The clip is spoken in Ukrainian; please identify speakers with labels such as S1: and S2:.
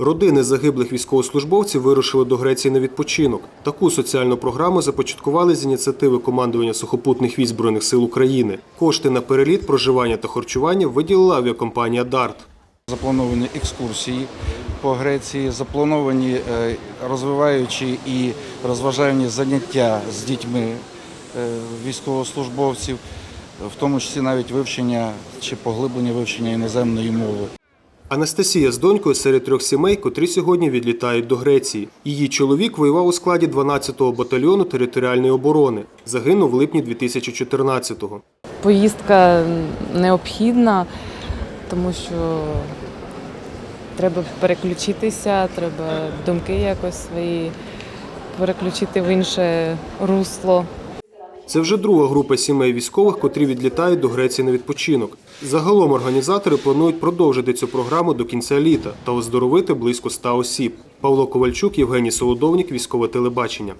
S1: Родини загиблих військовослужбовців вирушили до Греції на відпочинок. Таку соціальну програму започаткували з ініціативи командування сухопутних військ Збройних сил України. Кошти на переліт, проживання та харчування виділила авіакомпанія Дарт.
S2: Заплановані екскурсії по Греції, заплановані е, розвиваючі і розважальні заняття з дітьми е, військовослужбовців, в тому числі навіть вивчення чи поглиблення вивчення іноземної мови.
S1: Анастасія з донькою серед трьох сімей, котрі сьогодні відлітають до Греції. Її чоловік воював у складі 12-го батальйону територіальної оборони. Загинув в липні 2014-го.
S3: Поїздка необхідна, тому що треба переключитися, треба думки якось свої переключити в інше русло.
S1: Це вже друга група сімей військових, котрі відлітають до Греції на відпочинок. Загалом організатори планують продовжити цю програму до кінця літа та оздоровити близько 100 осіб. Павло Ковальчук, Євгеній Солодовнік, військове телебачення.